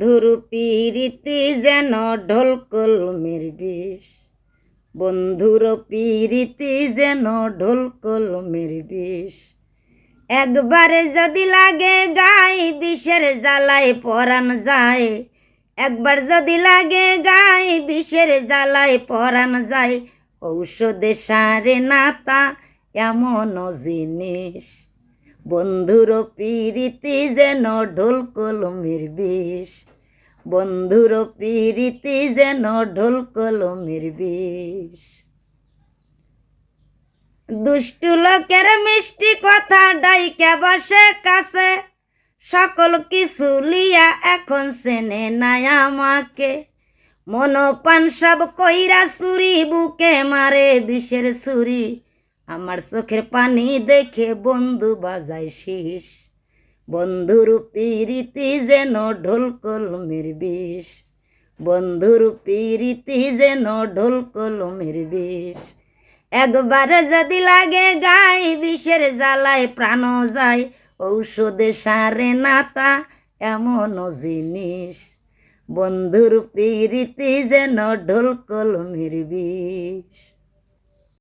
ধুরু পিরিতি যেন ঢোল কলমের বন্ধুর পিরিতি যেন ঢোল কলমের একবারে যদি লাগে গাই, বিষের জ্বালায় পরাণ যায়। একবার যদি লাগে গাই, বিষের জ্বালায় পরাণ যায়। ঔষধে সারে নাতা, এমন জিনিস। বন্ধুর পিরিতি যেন ঢোল কলমের বিষ। বন্ধুর পিরিতি যেন ঢোল কলমের বিষ। দুষ্টু লোকের মিষ্টি কথা ডাইকে বসে কাছে। সকল কিছু লিয়া এখন সেনে নাই আমাকে। মনোপান সব কইরা চুরি, বুকে মারে বিষের ছুরি। আমার চোখের পানি দেখে বন্ধু বাজায় শীষ। বন্ধুর পিরিতি যেন ঢোল কলমের বিষ। বন্ধুর পিরিতি যেন ঢোল কলমের বিষ। একবারে যদি লাগে গাই, বিষের জ্বালায় প্রাণ যায়। ঔষধে সারে নাতা এমন জিনিস। বন্ধুর পিরিতি যেন ঢোল কলমের বিষ।